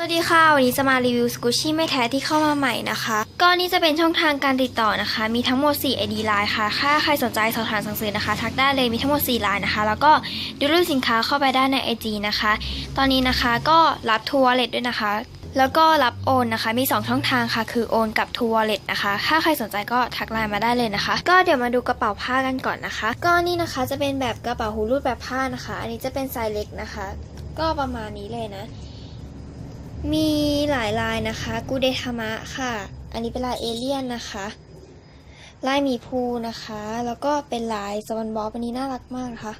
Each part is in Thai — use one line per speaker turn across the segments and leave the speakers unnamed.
สวัสดีค่ะ วันนี้จะมารีวิวสกูชี่ไม่แท้ที่เข้ามาใหม่นะคะก็นี่จะเป็นช่องทางการติดต่อนะคะ มีทั้งหมด 4 ID Line ค่ะถ้าใครสนใจสอบถามสั่งซื้อนะคะ ทักได้เลยมีทั้งหมด 4 Line นะคะ แล้วก็ดูรูปสินค้าเข้าไปได้ใน IG นะคะ ตอนนี้นะคะก็รับทัวร์เลตด้วยนะคะ แล้วก็รับโอนนะคะ มี 2 ช่องทางค่ะ คือโอนกับทัวร์เลตนะคะ ถ้าใครสนใจก็ทักไลน์มาได้เลยนะคะ ก็เดี๋ยวมาดูกระเป๋าผ้ากันก่อนนะคะ ก็นี่นะคะจะเป็นแบบกระเป๋าหูรูดแบบผ้านะคะ อันนี้จะเป็นไซส์เล็กนะคะ ก็ประมาณนี้เลยนะ มีหลายลายนะคะกูเดทามะค่ะ อันนี้เป็นลายเอเลี่ยนนะคะ ลายมีภูนะคะ แล้วก็เป็นลายสวันบอบอันนี้น่ารักมากนะคะ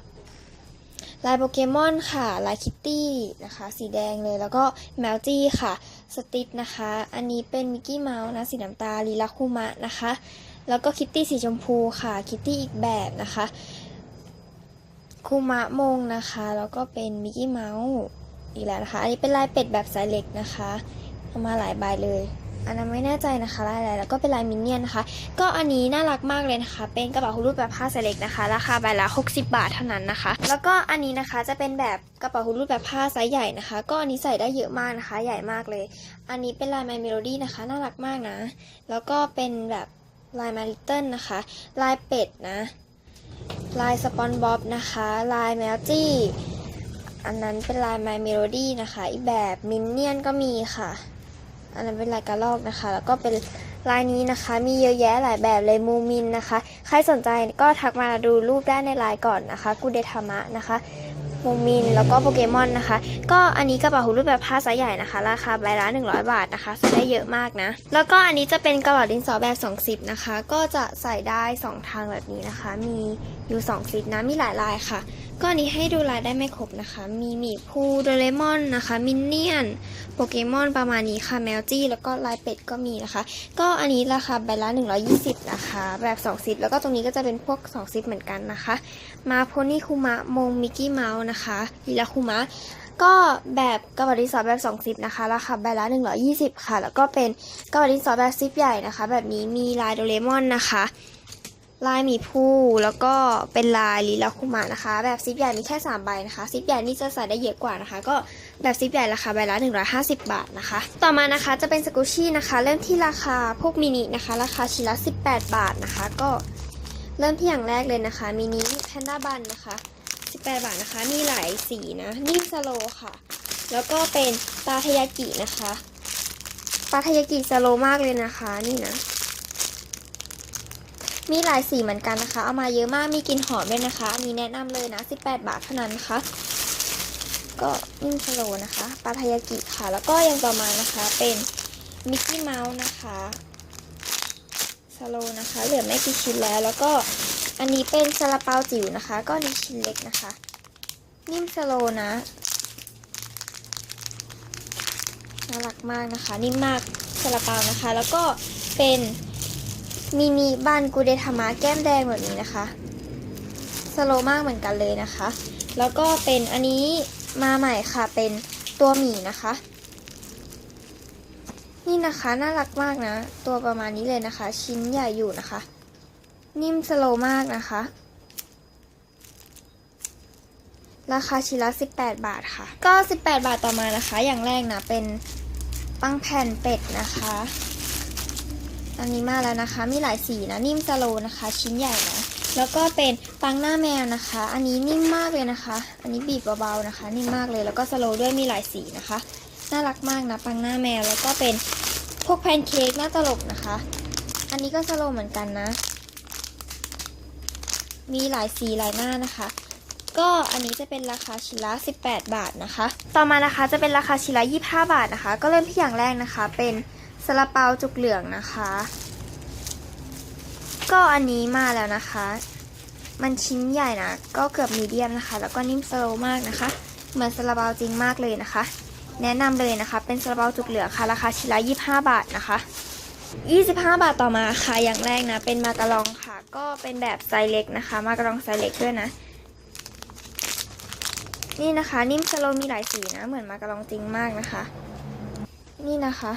ลายโปเกมอนค่ะ ลายคิตตี้นะคะ สีแดงเลย แล้วก็แมวจี้ค่ะ สติทนะคะ อันนี้เป็นมิกกี้เมาส์นะ สีน้ำตาลลีลาคุมะนะคะ แล้วก็คิตตี้สีชมพูค่ะ คิตตี้อีกแบบนะคะ คุมะมงนะคะ แล้วก็เป็นมิกกี้เมาส์ อีกแล้วนะคะ อันนี้เป็นลายเป็ดแบบไซส์เล็กนะคะเอามาหลายใบเลย อันนั้นไม่แน่ใจนะคะลายอะไรแล้วก็เป็นลายมินเนี่ยนนะคะ ก็อันนี้น่ารักมากเลยนะคะ เป็นกระเป๋าฮูรูดแบบผ้าไซส์เล็กนะคะ ราคาใบละ 60 บาทเท่านั้นนะคะ แล้วก็อันนี้นะคะจะเป็นแบบกระเป๋าฮูรูดแบบผ้าไซส์ใหญ่นะคะ ก็อันนี้ใส่ได้เยอะมากนะคะ ใหญ่มากเลย อันนี้เป็นลาย My Melody นะคะ น่ารักมากนะ แล้วก็เป็นแบบลาย My Little นะคะ ลายเป็ดนะ ลายสปอนบ๊อบนะคะ ลายแมวจี้ อันนั้นเป็นลาย My Melody นะคะ อีกแบบมินเนี่ยนก็มีค่ะ อันนั้นเป็นลายกระลอกนะคะ แล้วก็เป็นลายนี้นะคะ มีเยอะแยะหลายแบบเลยมูมินนะคะ ใครสนใจก็ทักมาดูรูปได้ในไลน์ก่อนนะคะกูเดทามะนะคะมูมินแล้วก็โปเกมอนนะคะ ก็อันนี้กระเป๋าหูรูปแบบผ้าไซส์ใหญ่นะคะ ราคาใบละ100 บาทนะคะใส่ได้เยอะมากนะ แล้วก็อันนี้จะเป็นกระเป๋าดินสอแบบ2ซิปนะคะ ก็จะใส่ได้ 2 ทางแบบนี้นะคะ มีอยู่2ซิปนะมีหลายลายค่ะ ก็อันนี้ให้ดูลายได้ไม่ครบนะคะ มีหมีภูโดเรมอนนะคะ มินเนี่ยน โปเกมอนประมาณนี้ค่ะ แมวจี้ แล้วก็ลายเป็ดก็มีนะคะ ก็อันนี้ราคาใบละ 120 นะคะ แบบ 2 ซิป แล้วก็ตรงนี้ก็จะเป็นพวก 2 ซิปเหมือนกันนะคะ มาโพนี่คุมะมงมิกกี้เมาส์นะคะลีลาคุมะก็แบบกระเป๋าดินสอแบบ2ซิปนะคะราคาใบละ 120 ค่ะ แล้วก็เป็นกระเป๋าดินสอแบบซิปใหญ่นะคะ แบบนี้มีลายโดเรมอนนะคะ ลายหมีภูแล้วก็เป็นลายลีลาคุมะนะคะ แบบซิปใหญ่มีแค่ 3 ใบนะคะ ซิปใหญ่นี่จะใส่ได้เยอะกว่านะคะ ก็แบบซิปใหญ่ราคาใบละ 150 บาทนะคะ ต่อมานะคะจะเป็นสกูชี่นะคะ เริ่มที่ราคาพวกมินินะคะ ราคาชิ้นละ 18 บาทนะคะ ก็เริ่มที่อย่างแรกเลยนะคะมินิแพนด้าบันนะคะ 18 บาทนะคะ มีหลายสีนะนิ่มสโลค่ะ แล้วก็เป็นปลาทายากินะคะปลาทายากิสโลมากเลยนะคะนี่นะ มีหลายสีเหมือนกันนะคะ เอามาเยอะมาก มีกลิ่นหอมด้วยนะคะ อันนี้แนะนำเลยนะ 18 บาทเท่านั้นนะคะ ก็นิ่มสโลนะคะ ปลาทายากิค่ะ แล้วก็ยังต่อมานะคะ เป็นมิกกี้เมาส์นะคะสโลนะคะ เหลือไม่กี่ชิ้นแล้ว แล้วก็อันนี้เป็นซาลาเปาจิ๋วนะคะ ก็นี่ชิ้นเล็กนะคะ นิ่มสโลนะ น่ารักมากนะคะ นิ่มมากซาลาเปานะคะ แล้วก็เป็น มินิบันกูเดทามะแก้มแดงแบบนี้นะคะ สโลมากเหมือนกันเลยนะคะ แล้วก็เป็นอันนี้มาใหม่ค่ะเป็นตัวหมีนะคะ นี่นะคะน่ารักมากนะ ตัวประมาณนี้เลยนะคะ ชิ้นใหญ่อยู่นะคะ นิ่มสโลมากนะคะ ราคาชิ้นละ18 บาทค่ะ ก็ 18 บาทต่อมานะคะ อย่างแรกนะเป็นปังแผ่นเป็ดนะคะ อันนี้มาแล้วนะคะ มีหลายสีนะ นิ่มสโลนะคะ ชิ้นใหญ่นะ แล้วก็เป็นปังหน้าแมวนะคะ อันนี้นิ่มมากเลยนะคะ อันนี้บีบเบาๆนะคะ นิ่มมากเลย แล้วก็สโลด้วยมีหลายสีนะคะ น่ารักมากนะ ปังหน้าแมว แล้วก็เป็นพวกแพนเค้กหน้าตลกนะคะ อันนี้ก็สโลเหมือนกันนะ มีหลายสีหลายหน้านะคะก็อันนี้จะเป็นราคาชิ้นละ 18 บาทนะคะ ต่อมานะคะจะเป็นราคาชิ้นละ 25 บาทนะคะ ก็เริ่มที่อย่างแรกนะคะ เป็น ซาลาเปาจุกเหลืองนะคะ ก็อันนี้มาแล้วนะคะ มันชิ้นใหญ่นะ ก็เกือบมีเดียมนะคะ แล้วก็นิ่มสโลมากนะคะ เหมือนซาลาเปาจริงมากเลยนะคะ แนะนำเลยนะคะ เป็นซาลาเปาจุกเหลืองค่ะ ราคาชิ้นละ25 บาทนะคะ 25 บาทต่อมาค่ะ อย่างแรกนะ เป็นมาการองค่ะ ก็เป็นแบบไซส์เล็กนะคะ มาการองไซส์เล็กด้วยนะนี่นะคะ นิ่มสโลมีหลายสีนะ เหมือนมาการองจริงมากนะคะ นี่นะคะ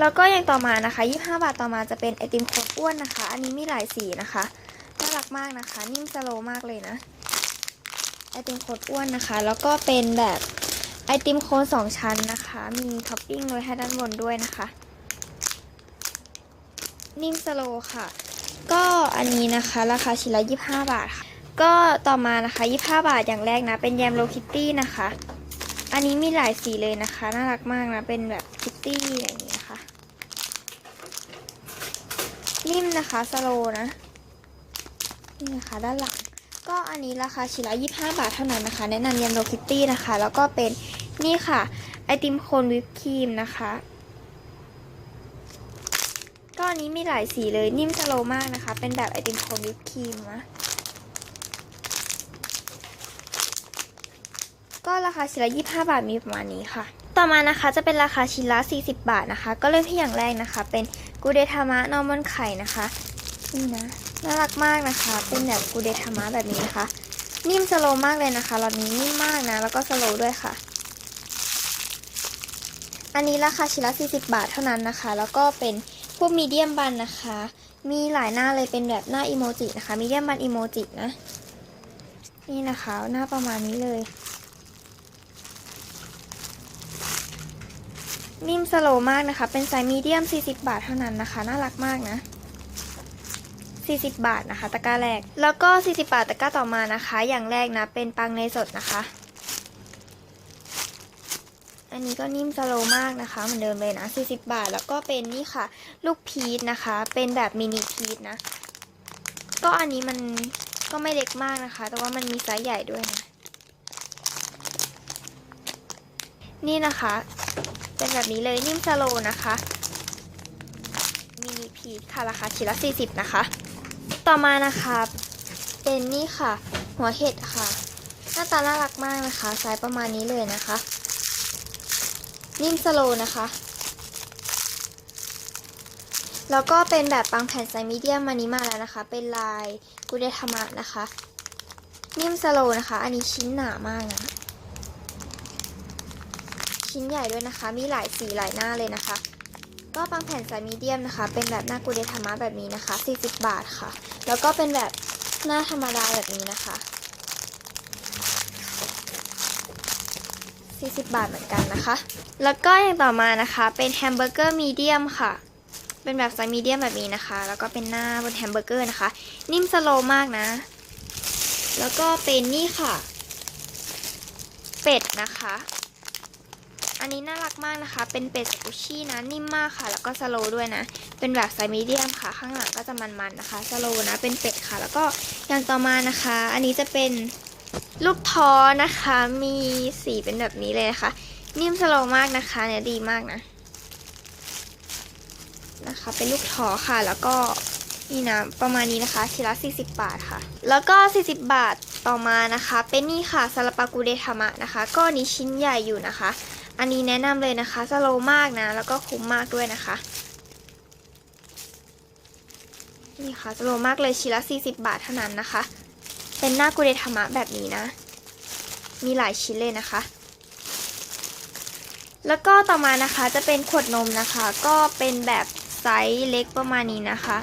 แล้วก็อย่างต่อมานะคะ25 บาทต่อมาจะเป็นไอติมโคตอ้วนนะคะ อันนี้มีหลายสีนะคะน่ารักมากนะคะ นิ่มสโลมากเลยนะไอติมโคตอ้วนนะคะ แล้วก็เป็นแบบไอติมโคนสองชั้นนะคะ มีท็อปปิ้งไว้ให้ด้านบนด้วยนะคะ นิ่มสโลค่ะ ก็อันนี้นะคะราคาชิ้นละ25 บาทค่ะ ก็ต่อมานะคะ 25 บาทอย่างแรกนะ เป็นแยมโลคิตตี้นะคะ อันนี้มีหลายสีเลยนะคะ น่ารักมากนะ เป็นแบบคิตตี้อย่างนี้ นิ่มนะคะสโลนะ นี่นะคะด้านหลัง ก็อันนี้ราคาชิ้นละ25 บาทเท่านั้นนะคะ แนะนำแยมโลคิตตี้นะคะ แล้วก็เป็นนี่ค่ะ ไอติมโคนวิปครีมนะคะ ก็อันนี้มีหลายสีเลยนิ่มสโลมากนะคะ เป็นแบบไอติมโคนวิปครีมนะก็ราคาชิ้นละ25 บาทมีประมาณนี้ค่ะ ต่อมานะคะจะเป็นราคาชิ้นละ40 บาทนะคะ ก็เริ่มที่อย่างแรกนะคะ เป็น กูเดทามะนอร์มอนไข่นะคะนี่นะน่ารักมากนะคะ เป็นแบบกูเดทามะแบบนี้นะคะ นิ่มสโลว์มากเลยนะคะรอบนี้นิ่มมากนะ แล้วก็สโลว์ด้วยค่ะ อันนี้ราคาชิ้นละ40 บาทเท่านั้นนะคะ แล้วก็เป็นพวกมีเดียมบันนะคะ มีหลายหน้าเลยเป็นแบบหน้าอีโมจินะคะ มีเดียมบันอีโมจินะ นี่นะคะ หน้าประมาณนี้เลย นิ่มสโลมากนะคะ เป็นไซส์มีเดียม 40 บาทเท่านั้นนะคะ น่ารักมากนะ 40 บาทนะคะ ตะกร้าแรก แล้วก็ 40 บาทตะกร้าต่อมานะคะ อย่างแรกนะ เป็นปังเนสดนะคะ อันนี้ก็นิ่มสโลมากนะคะ เหมือนเดิมเลยนะ 40 บาท แล้วก็เป็นนี่ค่ะ ลูกพีชนะคะ เป็นแบบมินิพีชนะ ก็อันนี้มันก็ไม่เล็กมากนะคะ แต่ว่ามันมีไซส์ใหญ่ด้วยนะ นี่นะคะ เป็นแบบนี้เลยนิ่มสโลนะคะมินิพีชค่ะราคาชิ้นละ 40 นะคะ ต่อมานะคะเป็นนี่ค่ะ หัวเห็ดค่ะ หน้าตาน่ารักมากนะคะไซส์ประมาณนี้เลยนะคะ นิ่มสโลนะคะแล้วก็เป็นแบบปังแผ่นไซส์มีเดียมมานี้มาแล้วนะคะ เป็นลายกุเดธรรมะนะคะ นิ่มสโลนะคะ อันนี้ชิ้นหนามากนะ ชิ้นใหญ่ด้วยนะคะ มีหลายสีหลายหน้าเลยนะคะ ก็ปังแผ่นไซมีเดียมนะคะ เป็นแบบหน้ากุเดธรรมะแบบนี้นะคะ 40 บาทค่ะ แล้วก็เป็นแบบหน้าธรรมดาแบบนี้นะคะ 40 บาทเหมือนกันนะคะ แล้วก็อย่างต่อมานะคะ เป็นแฮมเบอร์เกอร์มีเดียมค่ะ เป็นแบบไซมีเดียมแบบนี้นะคะ แล้วก็เป็นหน้าบนแฮมเบอร์เกอร์นะคะ นิ่มสโลมากนะ แล้วก็เป็นนี่ค่ะ เป็ดนะคะ อันนี้น่ารักมากนะคะ เป็นเป็ดสกุชี่นะ นิ่มมากค่ะ แล้วก็สโลด้วยนะ เป็นแบบไซส์มีเดียมค่ะ ข้างหลังก็จะมันๆนะคะ สโลนะ เป็นเป็ดค่ะ แล้วก็อย่างต่อมานะคะ อันนี้จะเป็นลูกท้อนะคะ มีสีเป็นแบบนี้เลยนะคะ นิ่มสโลมากนะคะ เนี่ยดีมากนะ นะคะ เป็นลูกท้อค่ะ แล้วก็นี่นะประมาณนี้นะคะชิ้นละ 40 บาทค่ะ แล้วก็ 40 บาทต่อมานะคะ เป็นนี่ค่ะซาลาปากูเดทามะนะคะ ก็นี้ชิ้นใหญ่อยู่นะคะ อันนี้แนะนำเลยนะคะสโลมากนะ แล้วก็คุ้มมากด้วยนะคะนี่ค่ะสโลมากเลยชิ้นละ40 บาทเท่านั้นนะคะ เป็นหน้ากุเดธรรมะแบบนี้นะ มีหลายชิ้นเลยนะคะ แล้วก็ต่อมานะคะจะเป็นขวดนมนะคะ ก็เป็นแบบไซส์เล็กประมาณนี้นะคะ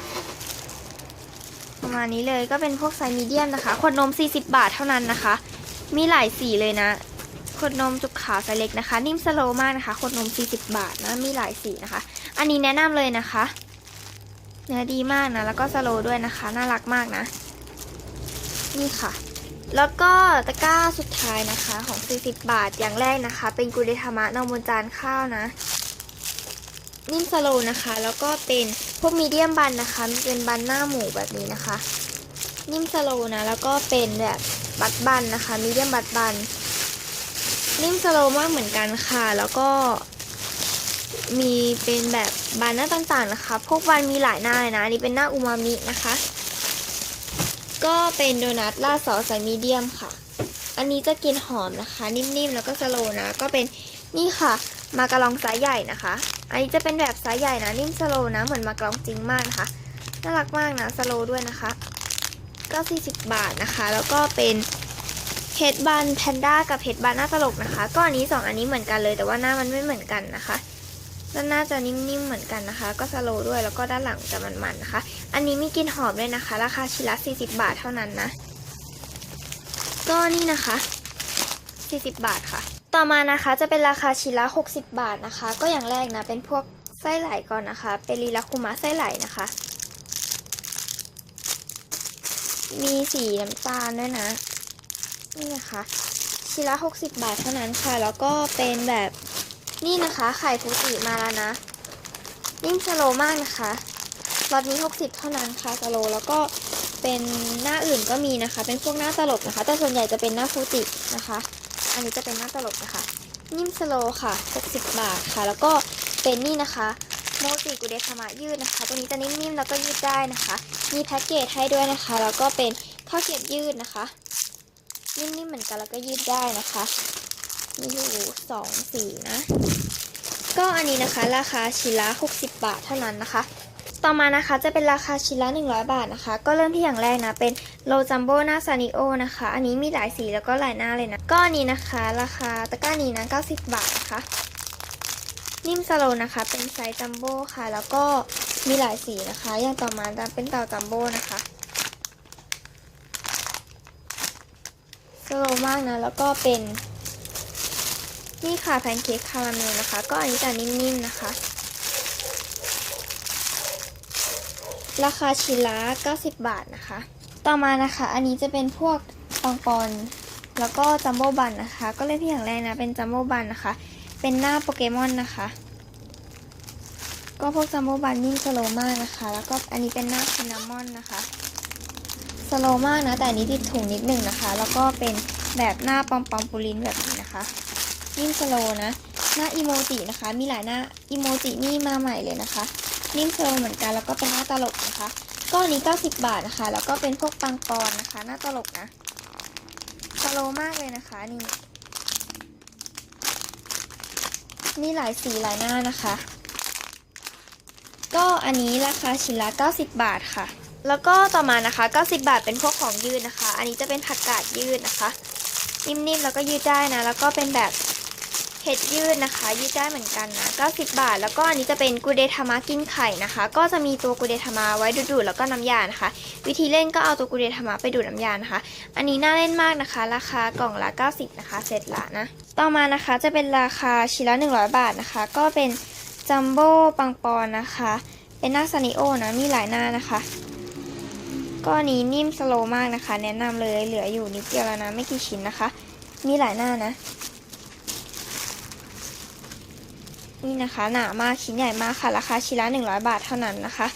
ประมาณนี้เลยก็เป็นพวกไซส์มีเดียมนะคะ ขวดนม 40 บาทเท่านั้นนะคะ มีหลายสีเลยนะ ดนมจุกขาวไซส์เล็กนะคะ นิ่มสโลมากนะคะขวดนม 40 บาทนะมีหลายสีนะคะ อันนี้แนะนำเลยนะคะ เนื้อดีมากนะ แล้วก็สโลด้วยนะคะ น่ารักมากนะ นี่ค่ะ แล้วก็ตะกร้าสุดท้ายนะคะของ 40 บาทอย่างแรกนะคะ เป็นกุเดธรรมะนมบนจานข้าวนะ นิ่มสโลนะคะ แล้วก็เป็นพวกมีเดียมบันนะคะ เป็นบันหน้าหมูแบบนี้นะคะ นิ่มสโลนะ แล้วก็เป็นแบบบัตบันนะคะ มีเดียมบัตบันน นิ่มสโลว์มากเหมือนกันค่ะ แล้วก็มีเป็นแบบบานหน้าต่างๆนะคะ พวกบันมีหลายหน้าเลยนะ อันนี้เป็นหน้าอูมามินะคะ ก็เป็นโดนัทราซอสใส่มีเดียมค่ะ อันนี้จะกินหอมนะคะ นิ่มๆ แล้วก็สโลว์นะ ก็เป็นนี่ค่ะ มากระลองไซส์ใหญ่นะคะ อันนี้จะเป็นแบบไซส์ใหญ่นะ นิ่มสโลว์นะ เหมือนมากระลองจริงมากนะคะ น่ารักมากนะสโลว์ด้วยนะคะก็40 บาทนะคะ แล้วก็เป็น เฮดบันแพนด้ากับเฮดบันหน้าตลกนะคะ ก็อันนี้สองอันนี้เหมือนกันเลย แต่ว่าหน้ามันไม่เหมือนกันนะคะด้านหน้าจะนิ่มๆเหมือนกันนะคะ ก็สโลด้วยแล้วก็ด้านหลังจะมันๆนะคะ อันนี้มีกลิ่นหอมด้วยนะคะ ราคาชิ้นละ 40 บาทเท่านั้นนะ ก็นี่นะคะ 40 บาทค่ะ ต่อมานะคะจะเป็นราคาชิ้นละ 60 บาทนะคะ ก็อย่างแรกนะเป็นพวกไส้ไหลก่อนนะคะ เป็นลีลาคุมะไส้ไหลนะคะ มีสีน้ำตาลด้วยนะ นี่นะคะชิ้นละ 60 บาทเท่านั้นค่ะ แล้วก็เป็นแบบนี่นะคะไข่ฟูจิมาแล้วนะ นิ่มสโลมากนะคะรอตนี้ 60 เท่านั้นค่ะสโลแล้วก็เป็นหน้าอื่นก็มีนะคะ เป็นพวกหน้าตลกนะคะ แต่ส่วนใหญ่จะเป็นหน้าฟูจินะคะ อันนี้จะเป็นหน้าตลกนะคะ นิ่มสโลค่ะ 60 บาทค่ะ แล้วก็เป็นนี่นะคะโมจิกุเดทามะยืดนะคะ ตัวนี้จะนิ่มๆแล้วก็ยืดได้นะคะ มีแพ็กเกจให้ด้วยนะคะ แล้วก็เป็นข้าวเกียบยืดนะคะ นิ่มๆเหมือนกันแล้วก็ยืดได้นะคะมีอยู่สองสีนะ ก็อันนี้นะคะ ราคาชิ้นละ60 บาทเท่านั้นนะคะ ต่อมานะคะจะเป็นราคาชิ้นละ100 บาทนะคะ ก็เริ่มที่อย่างแรกนะ เป็นโลจัมโบ้หน้าซานิโอนะคะ อันนี้มีหลายสีแล้วก็หลายหน้าเลยนะ ก็อันนี้นะคะ ราคาตะกร้านี้นะ90 บาทนะคะ นิ่มสโลนะคะ เป็นไซส์จัมโบ้ค่ะ แล้วก็มีหลายสีนะคะ อย่างต่อมาจะเป็นเต่าจัมโบ้นะคะ สโลมากนะ แล้วก็เป็น นี่ค่ะแพนเค้กคาราเมลนะคะ ก็อันนี้จะนิ่มๆนะคะ ราคาชิ้นละ90 บาทนะคะ ต่อมานะคะ อันนี้จะเป็นพวกปังปอนแล้วก็จัมโบ้บันนะคะ ก็เล่นที่อย่างแรกนะ เป็นจัมโบ้บันนะคะ เป็นหน้าโปเกมอนนะคะ ก็พวกจัมโบ้บันนิ่มสโลมากนะคะ แล้วก็อันนี้เป็นหน้าซินนามอนนะคะ โลมากนะ แต่อันนี้ติดถุงนิดหนึ่งนะคะ แล้วก็เป็นแบบหน้าปอมปอมปูลินแบบนี้นะคะ นิ่มสโลนะ หน้าอีโมจินะคะ มีหลายหน้าอีโมจินี่มาใหม่เลยนะคะ นิ่มสโลเหมือนกัน แล้วก็เป็นหน้าตลกนะคะก็อันนี้ 90 บาทนะคะ แล้วก็เป็นพวกปังปอนนะคะ หน้าตลกนะสโลมากเลยนะคะนี่ นี่หลายสีหลายหน้านะคะ ก็อันนี้ราคาชิ้นละ 90 บาทค่ะ แล้วก็ต่อมานะคะ90บาทเป็นพวกของยืดนะคะ อันนี้จะเป็นผักกาดยืดนะคะ นิ่มๆแล้วก็ยืดได้นะ แล้วก็เป็นแบบเห็ดยืดนะคะ ยืดได้เหมือนกันนะ90 บาท แล้วก็อันนี้จะเป็นกูเดทามะกินไข่นะคะ ก็จะมีตัวกูเดทามะไว้ดูดๆแล้วก็น้ำยานะคะ วิธีเล่นก็เอาตัวกูเดทามะไปดูดน้ำยานะคะ อันนี้น่าเล่นมากนะคะ ราคากล่องละ 90 นะคะ เสร็จละนะ ต่อมานะคะจะเป็นราคาชิ้นละ 100 บาทนะคะ ก็เป็นจัมโบ้ปังปอนนะคะ เป็นหน้าซานิโอนะ มีหลายหน้านะคะ ก็นี้นิ่มสโลมากนะคะ แนะนำเลยเหลืออยู่นิดเดียวแล้วนะ ไม่กี่ชิ้นนะคะ มีหลายหน้านะ นี่นะคะ หนามากชิ้นใหญ่มากค่ะ ราคาชิ้นละ100 บาทเท่านั้นนะคะ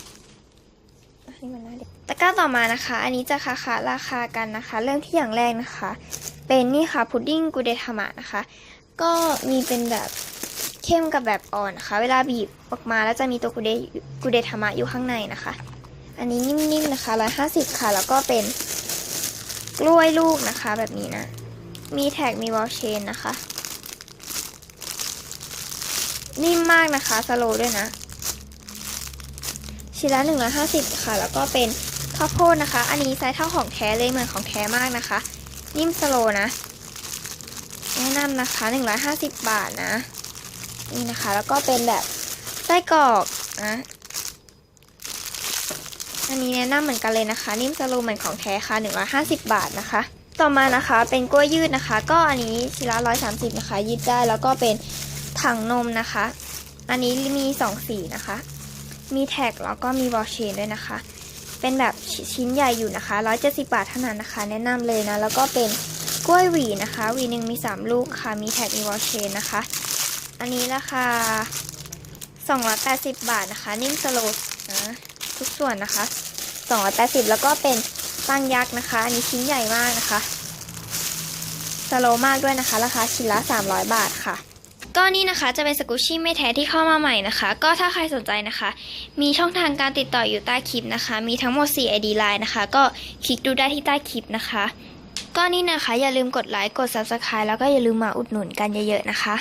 อะนี่มันน่าเด็กตะกร้าต่อมานะคะ อันนี้จะคาคาราคากันนะคะ เริ่มที่อย่างแรกนะคะ เป็นนี่ค่ะพุดดิ้งกูเดทามะนะคะ ก็มีเป็นแบบเข้มกับแบบอ่อนนะคะ เวลาบีบออกมาแล้วจะมีตัวกูเดกูเดทามะอยู่ข้างในนะคะ อันนี้นิ่มๆนะคะ150ค่ะ แล้วก็เป็นกล้วยลูกนะคะแบบนี้นะ มีแท็กมีวอลเชนนะคะ นิ่มมากนะคะสโลด้วยนะ ชิ้นละ150ค่ะ แล้วก็เป็นข้าวโพดนะคะ อันนี้ไซส์เท่าของแท้เลยเหมือนของแท้มากนะคะ นิ่มสโลนะ แนะนำนะคะ150บาทนะ นี่นะคะ แล้วก็เป็นแบบไส้กรอกนะ อันนี้แนะนำเหมือนกันเลยนะคะ นิ่มสโลว์เหมือนของแท้ค่ะ 150 บาทนะคะ ต่อมานะคะเป็นกล้วยยืดนะคะ ก็อันนี้ชิ้นละ130 นะคะ ยืดได้แล้วก็เป็นถังนมนะคะ อันนี้มี 2 สีนะคะ มีแท็กแล้วก็มีวอลเชนด้วยนะคะ เป็นแบบชิ้นใหญ่อยู่นะคะ 170 บาทเท่านั้นนะคะ แนะนำเลยนะ แล้วก็เป็นกล้วยหวีนะคะหวีหนึ่งมี 3 ลูกค่ะ มีแท็กมีวอลเชนนะคะ อันนี้ราคา280 บาทนะคะ นิ่มสโลดนะ ทุกส่วนนะคะ280 แล้วก็เป็นปังยักษ์นะคะ อันนี้ชิ้นใหญ่มากนะคะสโลมากด้วยนะคะ ราคาชิ้นละ 300 บาทค่ะ ก็นี่นะคะจะเป็นสกุชชี่ไม่แท้ที่เข้ามาใหม่นะคะ ก็ถ้าใครสนใจนะคะ มีช่องทางการติดต่ออยู่ใต้คลิปนะคะ มีทั้งหมด 4 ID Line นะคะ ก็คลิกดูได้ที่ใต้คลิปนะคะ ก็นี่นะคะอย่าลืมกดไลค์ กด Subscribe แล้วก็อย่าลืมมาอุดหนุนกันเยอะๆนะคะ